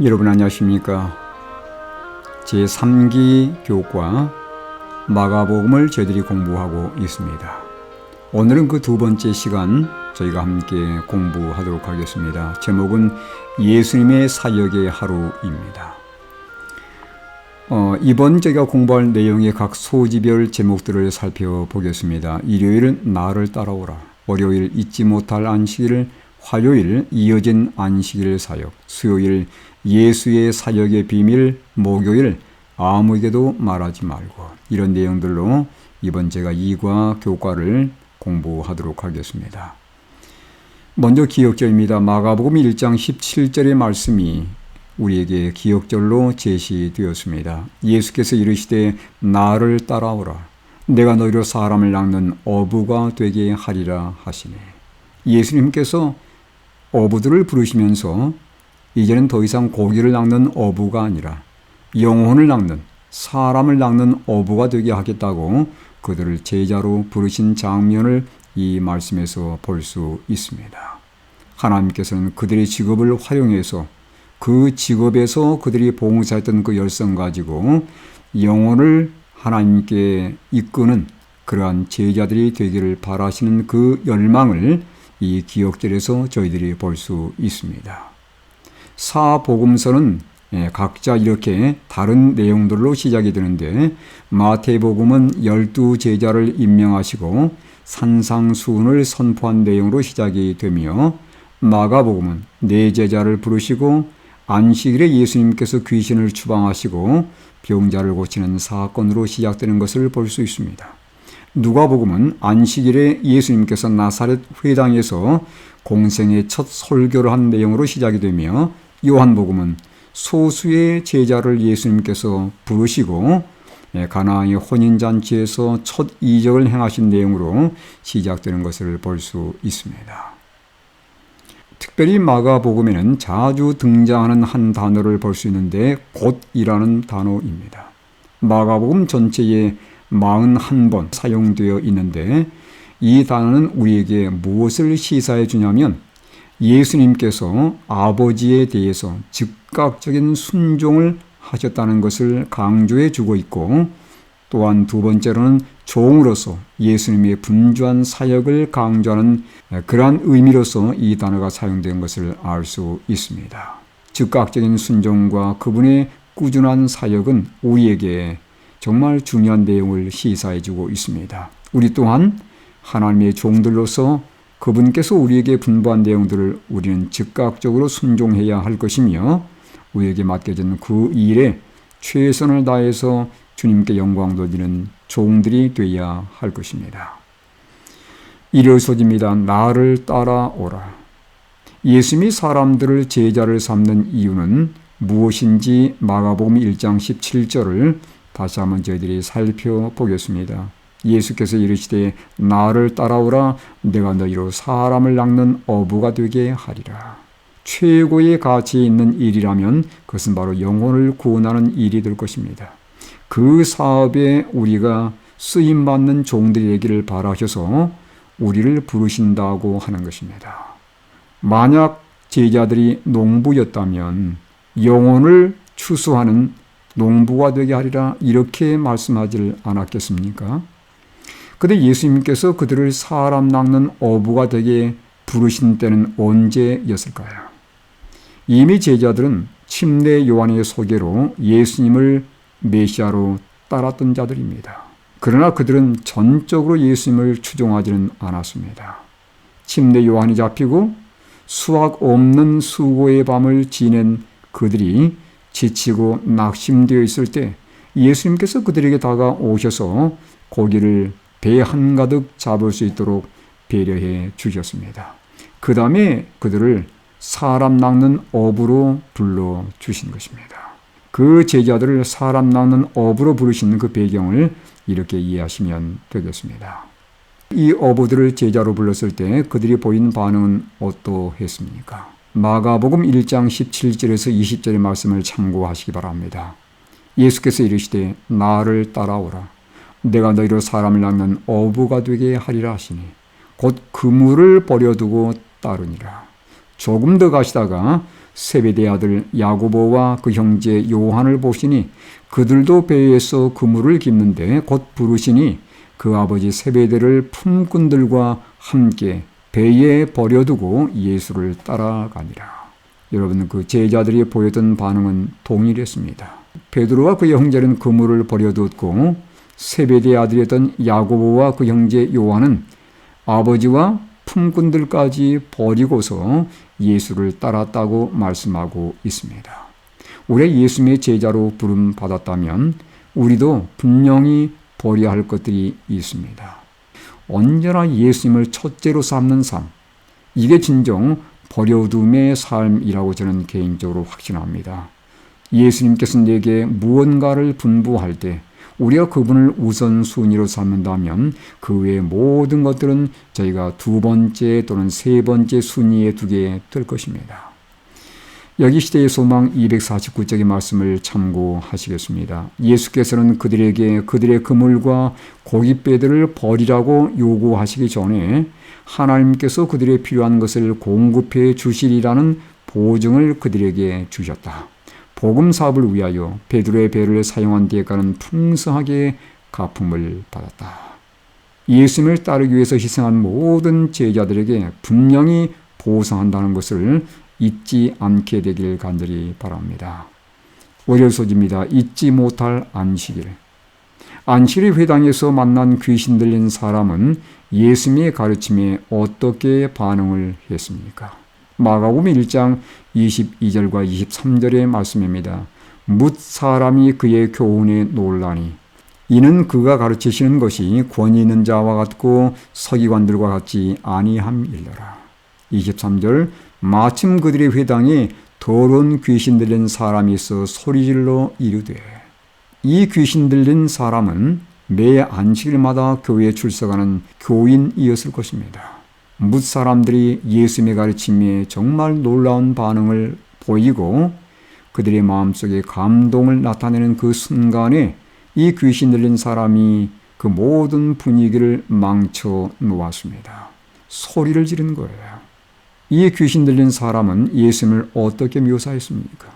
여러분 안녕하십니까? 제3기 교과 마가복음을 저희들이 공부하고 있습니다. 오늘은 그 두 번째 시간 저희가 함께 공부하도록 하겠습니다. 제목은 예수님의 사역의 하루입니다. 어, 이번 저희가 공부할 내용의 각 소지별 제목들을 살펴보겠습니다. 일요일은 나를 따라오라. 월요일 잊지 못할 안식일을 화요일 이어진 안식일 사역, 수요일 예수의 사역의 비밀, 목요일 아무에게도 말하지 말고 이런 내용들로 이번 제가 이과 교과를 공부하도록 하겠습니다. 먼저 기억절입니다. 마가복음 1장 17절의 말씀이 우리에게 기억절로 제시되었습니다. 예수께서 이르시되 나를 따라오라. 내가 너희로 사람을 낚는 어부가 되게 하리라 하시네. 예수님께서 어부들을 부르시면서 이제는 더 이상 고기를 낚는 어부가 아니라 영혼을 낚는 사람을 낚는 어부가 되게 하겠다고 그들을 제자로 부르신 장면을 이 말씀에서 볼 수 있습니다. 하나님께서는 그들의 직업을 활용해서 그 직업에서 그들이 봉사했던 그 열성 가지고 영혼을 하나님께 이끄는 그러한 제자들이 되기를 바라시는 그 열망을 이 기억절에서 저희들이 볼 수 있습니다. 사복음서는 예, 각자 이렇게 다른 내용들로 시작이 되는데 마태복음은 열두 제자를 임명하시고 산상수훈을 선포한 내용으로 시작이 되며 마가복음은 네 제자를 부르시고 안식일에 예수님께서 귀신을 추방하시고 병자를 고치는 사건으로 시작되는 것을 볼 수 있습니다. 누가복음은 안식일에 예수님께서 나사렛 회당에서 공생의 첫 설교를 한 내용으로 시작이 되며 요한복음은 소수의 제자를 예수님께서 부르시고 예, 가나의 혼인잔치에서 첫 이적을 행하신 내용으로 시작되는 것을 볼 수 있습니다. 특별히 마가복음에는 자주 등장하는 한 단어를 볼 수 있는데 곧이라는 단어입니다. 마가복음 전체에 41번 사용되어 있는데 이 단어는 우리에게 무엇을 시사해 주냐면 예수님께서 아버지에 대해서 즉각적인 순종을 하셨다는 것을 강조해 주고 있고 또한 두 번째로는 종으로서 예수님의 분주한 사역을 강조하는 그러한 의미로서 이 단어가 사용된 것을 알 수 있습니다. 즉각적인 순종과 그분의 꾸준한 사역은 우리에게 정말 중요한 내용을 시사해 주고 있습니다. 우리 또한 하나님의 종들로서 그분께서 우리에게 분부한 내용들을 우리는 즉각적으로 순종해야 할 것이며 우리에게 맡겨진 그 일에 최선을 다해서 주님께 영광 돌리는 종들이 되어야 할 것입니다. 일요소입니다. 나를 따라오라. 예수님이 사람들을 제자를 삼는 이유는 무엇인지 마가복음 1장 17절을 다시 한번 저희들이 살펴보겠습니다. 예수께서 이르시되 나를 따라오라 내가 너희로 사람을 낚는 어부가 되게 하리라. 최고의 가치 있는 일이라면 그것은 바로 영혼을 구원하는 일이 될 것입니다. 그 사업에 우리가 쓰임 받는 종들이 되기를 바라셔서 우리를 부르신다고 하는 것입니다. 만약 제자들이 농부였다면 영혼을 추수하는 농부가 되게 하리라 이렇게 말씀하지 않았겠습니까? 근데 예수님께서 그들을 사람 낚는 어부가 되게 부르신 때는 언제였을까요? 이미 제자들은 침례 요한의 소개로 예수님을 메시아로 따랐던 자들입니다. 그러나 그들은 전적으로 예수님을 추종하지는 않았습니다. 침례 요한이 잡히고 수학 없는 수고의 밤을 지낸 그들이 지치고 낙심되어 있을 때 예수님께서 그들에게 다가오셔서 고기를 배 한가득 잡을 수 있도록 배려해 주셨습니다. 그 다음에 그들을 사람 낚는 업으로 불러 주신 것입니다. 그 제자들을 사람 낚는 업으로 부르시는 그 배경을 이렇게 이해하시면 되겠습니다. 이 어부들을 제자로 불렀을 때 그들이 보인 반응은 어떠했습니까? 마가복음 1장 17절에서 20절의 말씀을 참고하시기 바랍니다. 예수께서 이르시되 나를 따라오라. 내가 너희로 사람을 낳는 어부가 되게 하리라 하시니 곧 그물을 버려두고 따르니라. 조금 더 가시다가 세베대 아들 야고보와 그 형제 요한을 보시니 그들도 배에서 그물을 깁는데 곧 부르시니 그 아버지 세베대를 품꾼들과 함께 배에 버려두고 예수를 따라가니라. 여러분 그 제자들이 보였던 반응은 동일했습니다. 베드로와 그 형제는 그물을 버려두었고 세베대 아들이었던 야고보와 그 형제 요한은 아버지와 품꾼들까지 버리고서 예수를 따랐다고 말씀하고 있습니다. 우리 예수님의 제자로 부름 받았다면 우리도 분명히 버려야 할 것들이 있습니다. 언제나 예수님을 첫째로 삼는 삶, 이게 진정 버려둠의 삶이라고 저는 개인적으로 확신합니다. 예수님께서 내게 무언가를 분부할 때 우리가 그분을 우선순위로 삼는다면 그 외의 모든 것들은 저희가 두 번째 또는 세 번째 순위에 두게 될 것입니다. 여기 시대의 소망 249쪽의 말씀을 참고하시겠습니다. 예수께서는 그들에게 그들의 그물과 고깃배들을 버리라고 요구하시기 전에 하나님께서 그들의 필요한 것을 공급해 주시리라는 보증을 그들에게 주셨다. 복음 사업을 위하여 베드로의 배를 사용한 대가는 풍성하게 가품을 받았다. 예수님을 따르기 위해서 희생한 모든 제자들에게 분명히 보상한다는 것을 잊지 않게 되길 간절히 바랍니다. 월요 소지입니다. 잊지 못할 안식일. 안식일 회당에서 만난 귀신 들린 사람은 예수님의 가르침에 어떻게 반응을 했습니까? 마가복음 1장 22절과 23절의 말씀입니다. 묻 사람이 그의 교훈에 놀라니 이는 그가 가르치시는 것이 권위 있는 자와 같고 서기관들과 같지 아니함일러라. 23절 마침 그들의 회당에 더러운 귀신 들린 사람이 있어 소리질러 이르되 이 귀신 들린 사람은 매 안식일마다 교회에 출석하는 교인이었을 것입니다. 뭇 사람들이 예수님의 가르침에 정말 놀라운 반응을 보이고 그들의 마음속에 감동을 나타내는 그 순간에 이 귀신 들린 사람이 그 모든 분위기를 망쳐 놓았습니다. 소리를 지른 거예요. 이 귀신 들린 사람은 예수님을 어떻게 묘사했습니까?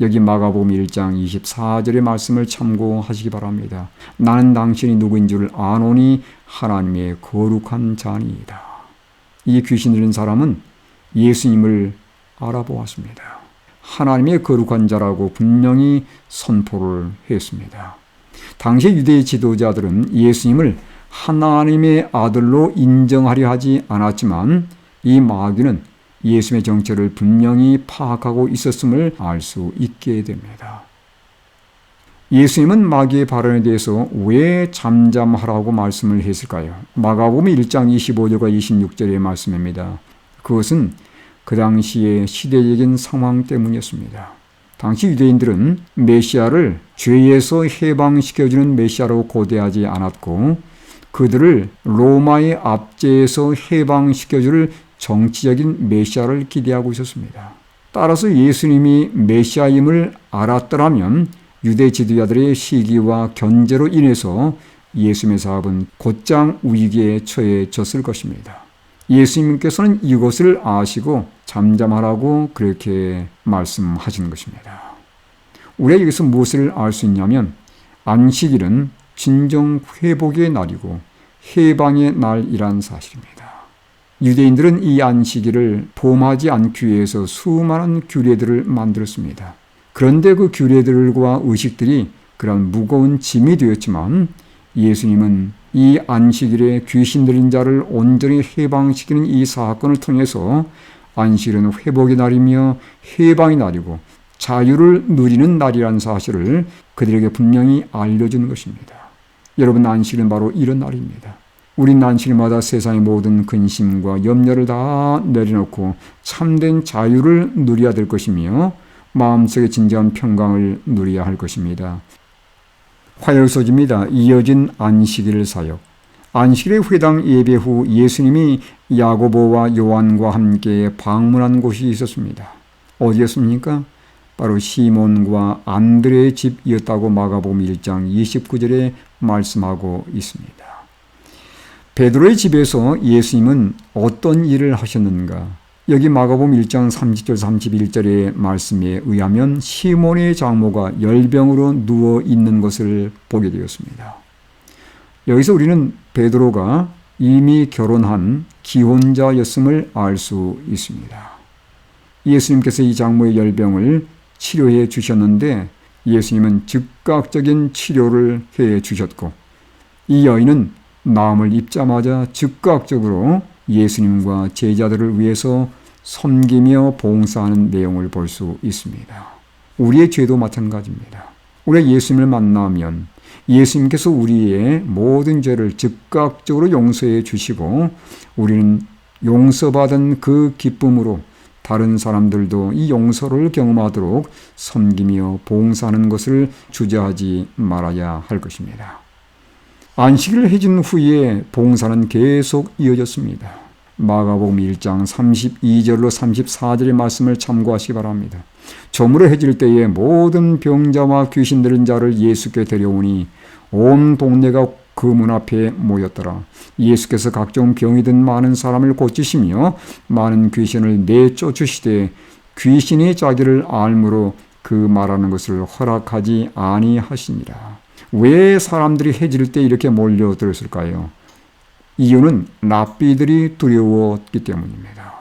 여기 마가복음 1장 24절의 말씀을 참고하시기 바랍니다. 나는 당신이 누구인 줄 아노니 하나님의 거룩한 자니이다. 이 귀신 들린 사람은 예수님을 알아보았습니다. 하나님의 거룩한 자라고 분명히 선포를 했습니다. 당시 유대 지도자들은 예수님을 하나님의 아들로 인정하려 하지 않았지만 이 마귀는 예수의 정체를 분명히 파악하고 있었음을 알 수 있게 됩니다. 예수님은 마귀의 발언에 대해서 왜 잠잠하라고 말씀을 했을까요? 마가복음 1장 25절과 26절의 말씀입니다. 그것은 그 당시의 시대적인 상황 때문이었습니다. 당시 유대인들은 메시아를 죄에서 해방시켜주는 메시아로 고대하지 않았고 그들을 로마의 압제에서 해방시켜줄 정치적인 메시아를 기대하고 있었습니다. 따라서 예수님이 메시아임을 알았더라면 유대 지도자들의 시기와 견제로 인해서 예수님의 사업은 곧장 위기에 처해졌을 것입니다. 예수님께서는 이것을 아시고 잠잠하라고 그렇게 말씀하신 것입니다. 우리가 여기서 무엇을 알 수 있냐면 안식일은 진정 회복의 날이고 해방의 날이란 사실입니다. 유대인들은 이 안식일을 범하지 않기 위해서 수많은 규례들을 만들었습니다. 그런데 그 규례들과 의식들이 그런 무거운 짐이 되었지만 예수님은 이 안식일에 귀신 들린 자를 온전히 해방시키는 이 사건을 통해서 안식일은 회복의 날이며 해방의 날이고 자유를 누리는 날이라는 사실을 그들에게 분명히 알려주는 것입니다. 여러분 안식일은 바로 이런 날입니다. 우린 안식일마다 세상의 모든 근심과 염려를 다 내려놓고 참된 자유를 누려야 될 것이며 마음속에 진정한 평강을 누려야 할 것입니다. 화요소지입니다. 이어진 안식일 사역. 안식일의 회당 예배 후 예수님이 야고보와 요한과 함께 방문한 곳이 있었습니다. 어디였습니까? 바로 시몬과 안드레의 집이었다고 마가복음 1장 29절에 말씀하고 있습니다. 베드로의 집에서 예수님은 어떤 일을 하셨는가? 여기 마가복음 1장 30절 31절의 말씀에 의하면 시몬의 장모가 열병으로 누워 있는 것을 보게 되었습니다. 여기서 우리는 베드로가 이미 결혼한 기혼자였음을 알 수 있습니다. 예수님께서 이 장모의 열병을 치료해 주셨는데 예수님은 즉각적인 치료를 해 주셨고 이 여인은 마음을 입자마자 즉각적으로 예수님과 제자들을 위해서 섬기며 봉사하는 내용을 볼 수 있습니다. 우리의 죄도 마찬가지입니다. 우리가 예수님을 만나면 예수님께서 우리의 모든 죄를 즉각적으로 용서해 주시고 우리는 용서받은 그 기쁨으로 다른 사람들도 이 용서를 경험하도록 섬기며 봉사하는 것을 주저하지 말아야 할 것입니다. 안식일을 해준 후에 봉사는 계속 이어졌습니다. 마가복음 1장 32절로 34절의 말씀을 참고하시기 바랍니다. 저물어 해질 때에 모든 병자와 귀신 들은 자를 예수께 데려오니 온 동네가 그 문 앞에 모였더라. 예수께서 각종 병이 든 많은 사람을 고치시며 많은 귀신을 내쫓으시되 귀신이 자기를 알므로 그 말하는 것을 허락하지 아니하시니라. 왜 사람들이 해질 때 이렇게 몰려들었을까요? 이유는 랍비들이 두려웠기 때문입니다.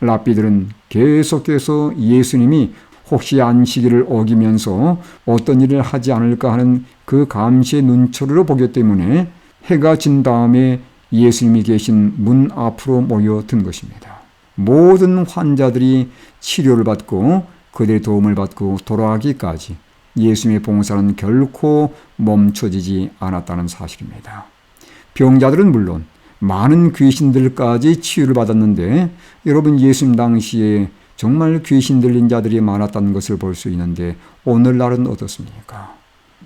랍비들은 계속해서 예수님이 혹시 안식일을 어기면서 어떤 일을 하지 않을까 하는 그 감시의 눈초리로 보기 때문에 해가 진 다음에 예수님이 계신 문 앞으로 모여든 것입니다. 모든 환자들이 치료를 받고 그들의 도움을 받고 돌아가기까지 예수님의 봉사는 결코 멈춰지지 않았다는 사실입니다. 병자들은 물론 많은 귀신들까지 치유를 받았는데 여러분 예수님 당시에 정말 귀신 들린 자들이 많았다는 것을 볼 수 있는데 오늘날은 어떻습니까?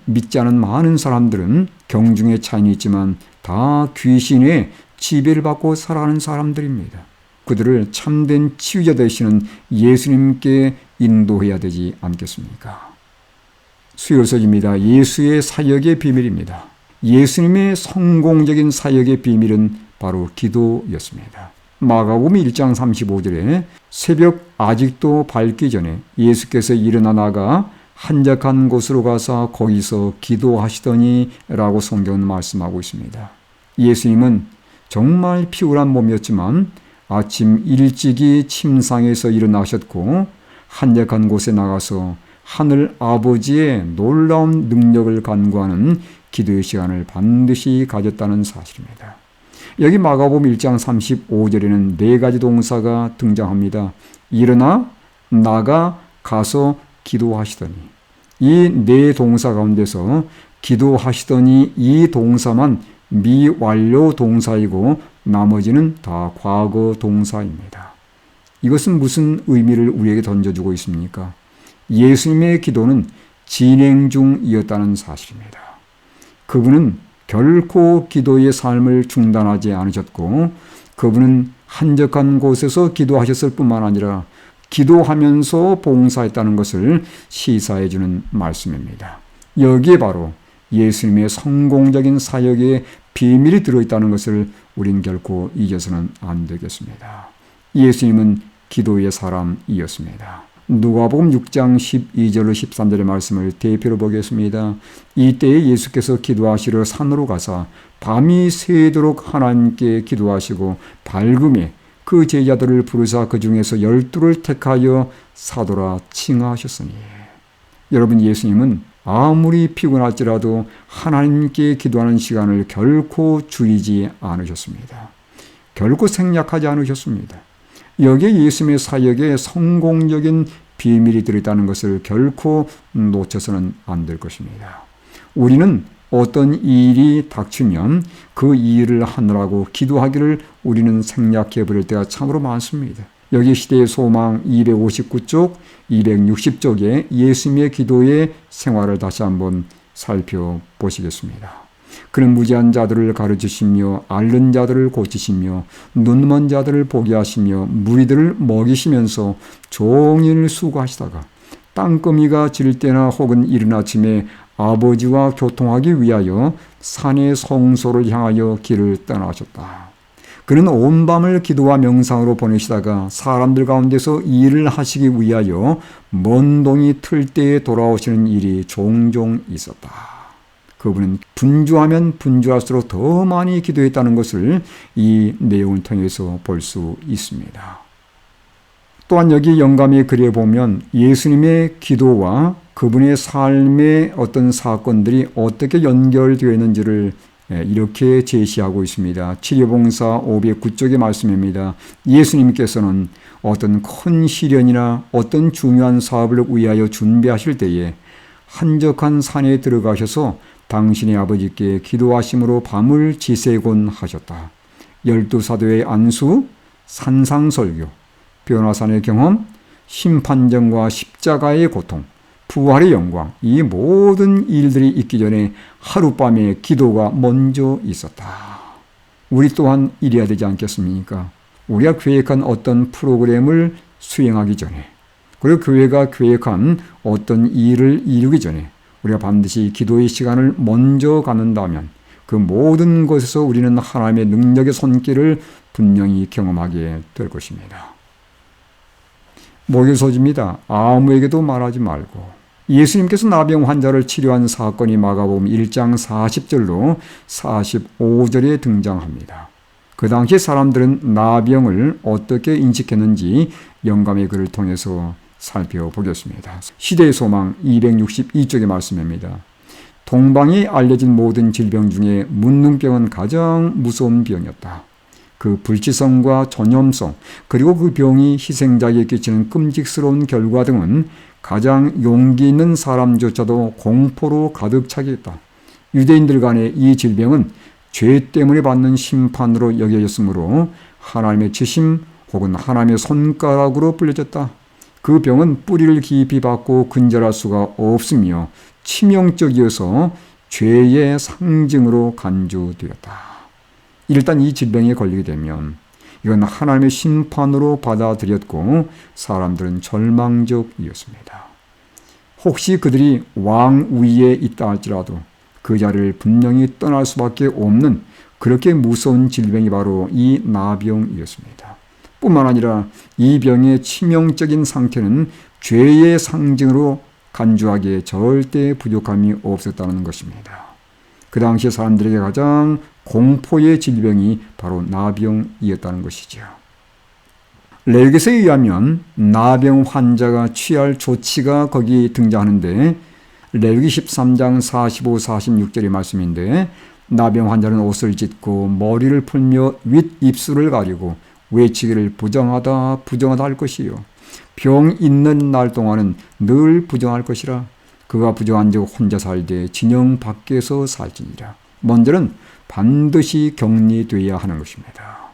믿지 않은 많은 사람들은 경중의 차이는 있지만 다 귀신의 지배를 받고 살아가는 사람들입니다. 그들을 참된 치유자 되시는 예수님께 인도해야 되지 않겠습니까? 수요서입니다. 예수의 사역의 비밀입니다. 예수님의 성공적인 사역의 비밀은 바로 기도였습니다. 마가복음 1장 35절에 새벽 아직도 밝기 전에 예수께서 일어나 나가 한적한 곳으로 가서 거기서 기도하시더니 라고 성경은 말씀하고 있습니다. 예수님은 정말 피곤한 몸이었지만 아침 일찍이 침상에서 일어나셨고 한적한 곳에 나가서 하늘 아버지의 놀라운 능력을 간구하는 기도의 시간을 반드시 가졌다는 사실입니다. 여기 마가복음 1장 35절에는 네 가지 동사가 등장합니다. 일어나 나가 가서 기도하시더니 이 네 동사 가운데서 기도하시더니 이 동사만 미완료 동사이고 나머지는 다 과거 동사입니다. 이것은 무슨 의미를 우리에게 던져주고 있습니까? 예수님의 기도는 진행 중이었다는 사실입니다. 그분은 결코 기도의 삶을 중단하지 않으셨고 그분은 한적한 곳에서 기도하셨을 뿐만 아니라 기도하면서 봉사했다는 것을 시사해 주는 말씀입니다. 여기에 바로 예수님의 성공적인 사역에 비밀이 들어있다는 것을 우린 결코 잊어서는 안 되겠습니다. 예수님은 기도의 사람이었습니다. 누가복음 6장 12절로 13절의 말씀을 대표로 보겠습니다. 이때에 예수께서 기도하시러 산으로 가사 밤이 새도록 하나님께 기도하시고 밝음에 그 제자들을 부르사 그 중에서 열두를 택하여 사도라 칭하셨으니 여러분 예수님은 아무리 피곤할지라도 하나님께 기도하는 시간을 결코 줄이지 않으셨습니다. 결코 생략하지 않으셨습니다. 여기에 예수님의 사역에 성공적인 비밀이 들어있다는 것을 결코 놓쳐서는 안 될 것입니다. 우리는 어떤 일이 닥치면 그 일을 하느라고 기도하기를 우리는 생략해 버릴 때가 참으로 많습니다. 여기 시대의 소망 259쪽, 260쪽에 예수님의 기도의 생활을 다시 한번 살펴보시겠습니다. 그는 무지한 자들을 가르치시며 앓는 자들을 고치시며 눈먼 자들을 보게 하시며 무리들을 먹이시면서 종일 수고하시다가 땅거미가 질 때나 혹은 이른 아침에 아버지와 교통하기 위하여 산의 성소를 향하여 길을 떠나셨다. 그는 온 밤을 기도와 명상으로 보내시다가 사람들 가운데서 일을 하시기 위하여 먼 동이 틀 때에 돌아오시는 일이 종종 있었다. 그분은 분주하면 분주할수록 더 많이 기도했다는 것을 이 내용을 통해서 볼 수 있습니다. 또한 여기 영감의 글에 보면 예수님의 기도와 그분의 삶의 어떤 사건들이 어떻게 연결되어 있는지를 예, 이렇게 제시하고 있습니다. 치료봉사 509쪽의 말씀입니다. 예수님께서는 어떤 큰 시련이나 어떤 중요한 사업을 위하여 준비하실 때에 한적한 산에 들어가셔서 당신의 아버지께 기도하심으로 밤을 지새곤 하셨다. 열두 사도의 안수, 산상설교, 변화산의 경험, 심판정과 십자가의 고통, 부활의 영광, 이 모든 일들이 있기 전에 하룻밤에 기도가 먼저 있었다. 우리 또한 이래야 되지 않겠습니까? 우리가 계획한 어떤 프로그램을 수행하기 전에, 그리고 교회가 계획한 어떤 일을 이루기 전에 우리가 반드시 기도의 시간을 먼저 갖는다면 그 모든 것에서 우리는 하나님의 능력의 손길을 분명히 경험하게 될 것입니다. 목의 소지입니다. 아무에게도 말하지 말고 예수님께서 나병 환자를 치료한 사건이 마가복음 1장 40절로 45절에 등장합니다. 그 당시 사람들은 나병을 어떻게 인식했는지 영감의 글을 통해서 살펴보겠습니다. 시대의 소망 262쪽의 말씀입니다. 동방이 알려진 모든 질병 중에 문능병은 가장 무서운 병이었다. 그 불치성과 전염성, 그리고 그 병이 희생자에게 끼치는 끔찍스러운 결과 등은 가장 용기 있는 사람조차도 공포로 가득 차게 했다. 유대인들 간의 이 질병은 죄 때문에 받는 심판으로 여겨졌으므로 하나님의 지심 혹은 하나님의 손가락으로 불려졌다. 그 병은 뿌리를 깊이 받고 근절할 수가 없으며 치명적이어서 죄의 상징으로 간주되었다. 일단 이 질병에 걸리게 되면 이건 하나님의 심판으로 받아들였고 사람들은 절망적이었습니다. 혹시 그들이 왕 위에 있다 할지라도 그 자리를 분명히 떠날 수밖에 없는 그렇게 무서운 질병이 바로 이 나병이었습니다. 뿐만 아니라 이 병의 치명적인 상태는 죄의 상징으로 간주하기에 절대 부족함이 없었다는 것입니다. 그 당시 사람들에게 가장 공포의 질병이 바로 나병이었다는 것이죠. 레기서에 의하면 나병 환자가 취할 조치가 거기 등장하는데 레기 13장 45, 46절의 말씀인데 나병 환자는 옷을 찢고 머리를 풀며 윗 입술을 가리고 외치기를 부정하다 부정하다 할 것이요 병 있는 날 동안은 늘 부정할 것이라 그가 부정한 적 혼자 살되 진영 밖에서 살지니라 먼저는 반드시 격리되어야 하는 것입니다.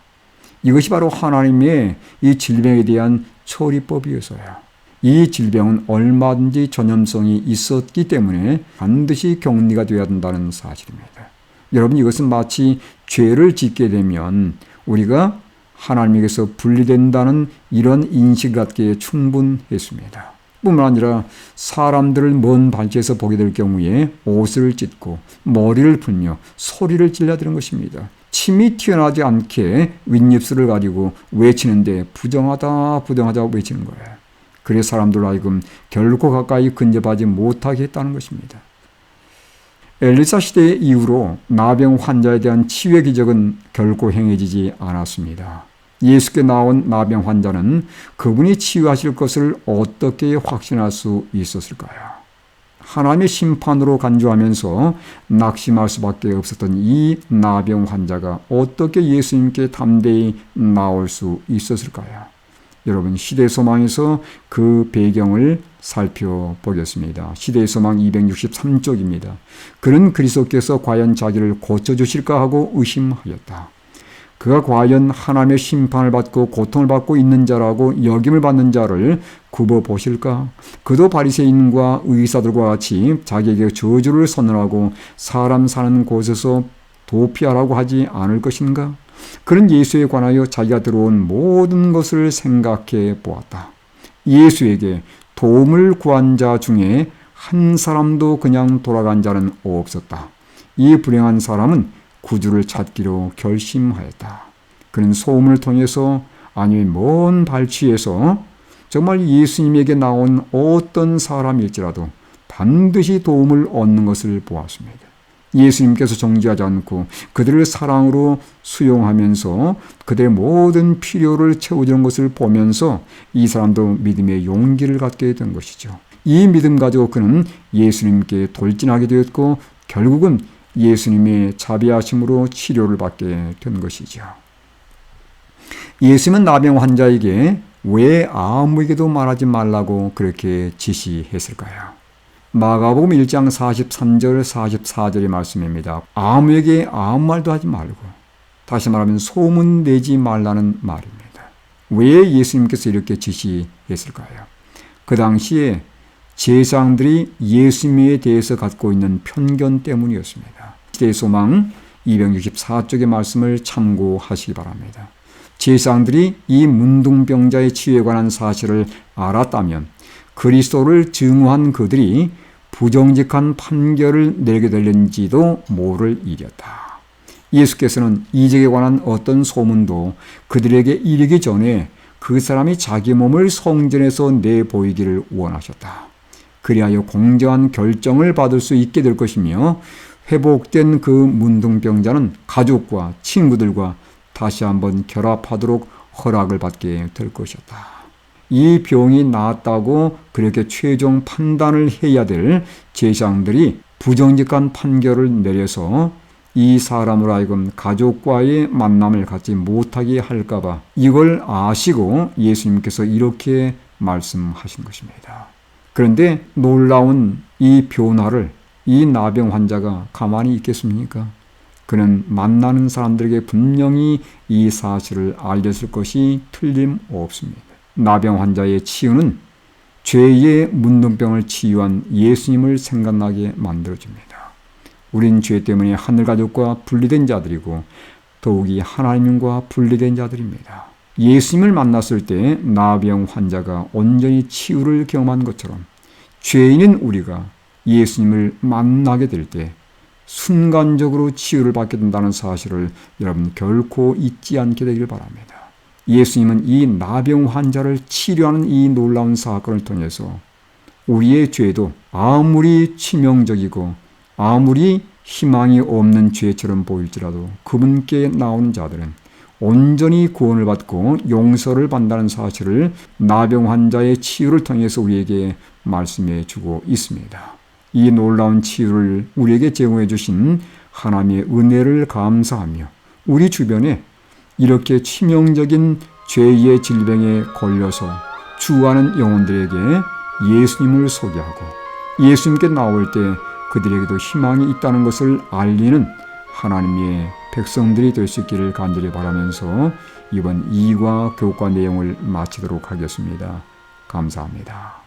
이것이 바로 하나님의 이 질병에 대한 처리법이어서요. 이 질병은 얼마든지 전염성이 있었기 때문에 반드시 격리가 되어야 된다는 사실입니다. 여러분 이것은 마치 죄를 짓게 되면 우리가 하나님에게서 분리된다는 이런 인식 갖기에 충분했습니다. 뿐만 아니라 사람들을 먼 발치에서 보게 될 경우에 옷을 찢고 머리를 풀며 소리를 질러드는 것입니다. 침이 튀어나지 않게 윗입술을 가리고 외치는데 부정하다 부정하다 외치는 거예요. 그래서 사람들로 하여금 결코 가까이 근접하지 못하게 했다는 것입니다. 엘리사 시대 이후로 나병 환자에 대한 치유의 기적은 결코 행해지지 않았습니다. 예수께 나온 나병 환자는 그분이 치유하실 것을 어떻게 확신할 수 있었을까요? 하나님의 심판으로 간주하면서 낙심할 수밖에 없었던 이 나병 환자가 어떻게 예수님께 담대히 나올 수 있었을까요? 여러분 시대 소망에서 그 배경을 살펴보겠습니다. 시대의 소망 263쪽입니다. 그는 그리스도께서 과연 자기를 고쳐주실까 하고 의심하였다. 그가 과연 하나님의 심판을 받고 고통을 받고 있는 자라고 여김을 받는 자를 굽어 보실까? 그도 바리새인과 의사들과 같이 자기에게 저주를 선언하고 사람 사는 곳에서 도피하라고 하지 않을 것인가? 그는 예수에 관하여 자기가 들어온 모든 것을 생각해 보았다. 예수에게 도움을 구한 자 중에 한 사람도 그냥 돌아간 자는 없었다. 이 불행한 사람은 구주를 찾기로 결심하였다. 그는 소음을 통해서 아니면 먼 발치에서 정말 예수님에게 나온 어떤 사람일지라도 반드시 도움을 얻는 것을 보았습니다. 예수님께서 정지하지 않고 그들을 사랑으로 수용하면서 그들의 모든 필요를 채워주는 것을 보면서 이 사람도 믿음의 용기를 갖게 된 것이죠. 이 믿음 가지고 그는 예수님께 돌진하게 되었고 결국은 예수님의 자비하심으로 치료를 받게 된 것이죠. 예수님은 나병 환자에게 왜 아무에게도 말하지 말라고 그렇게 지시했을까요? 마가복음 1장 43절 44절의 말씀입니다. 아무에게 아무 말도 하지 말고 다시 말하면 소문 내지 말라는 말입니다. 왜 예수님께서 이렇게 지시했을까요? 그 당시에 제사장들이 예수님에 대해서 갖고 있는 편견 때문이었습니다. 시대의 소망 264쪽의 말씀을 참고하시기 바랍니다. 제사장들이 이 문둥병자의 치유에 관한 사실을 알았다면 그리스도를 증오한 그들이 부정직한 판결을 내게 될는지도 모를 일이었다. 예수께서는 이적에 관한 어떤 소문도 그들에게 이르기 전에 그 사람이 자기 몸을 성전에서 내보이기를 원하셨다. 그리하여 공정한 결정을 받을 수 있게 될 것이며 회복된 그 문둥병자는 가족과 친구들과 다시 한번 결합하도록 허락을 받게 될 것이었다. 이 병이 나았다고 그렇게 최종 판단을 해야 될 제장들이 부정직한 판결을 내려서 이 사람으로 하여금 가족과의 만남을 갖지 못하게 할까봐 이걸 아시고 예수님께서 이렇게 말씀하신 것입니다. 그런데 놀라운 이 변화를 이 나병 환자가 가만히 있겠습니까? 그는 만나는 사람들에게 분명히 이 사실을 알렸을 것이 틀림없습니다. 나병 환자의 치유는 죄의 문둥병을 치유한 예수님을 생각나게 만들어줍니다. 우린 죄 때문에 하늘 가족과 분리된 자들이고 더욱이 하나님과 분리된 자들입니다. 예수님을 만났을 때 나병 환자가 온전히 치유를 경험한 것처럼 죄인인 우리가 예수님을 만나게 될 때 순간적으로 치유를 받게 된다는 사실을 여러분 결코 잊지 않게 되길 바랍니다. 예수님은 이 나병 환자를 치료하는 이 놀라운 사건을 통해서 우리의 죄도 아무리 치명적이고 아무리 희망이 없는 죄처럼 보일지라도 그분께 나오는 자들은 온전히 구원을 받고 용서를 받는다는 사실을 나병 환자의 치유를 통해서 우리에게 말씀해 주고 있습니다. 이 놀라운 치유를 우리에게 제공해 주신 하나님의 은혜를 감사하며 우리 주변에 이렇게 치명적인 죄의 질병에 걸려서 주하는 영혼들에게 예수님을 소개하고 예수님께 나올 때 그들에게도 희망이 있다는 것을 알리는 하나님의 백성들이 될 수 있기를 간절히 바라면서 이번 2과 교과 내용을 마치도록 하겠습니다. 감사합니다.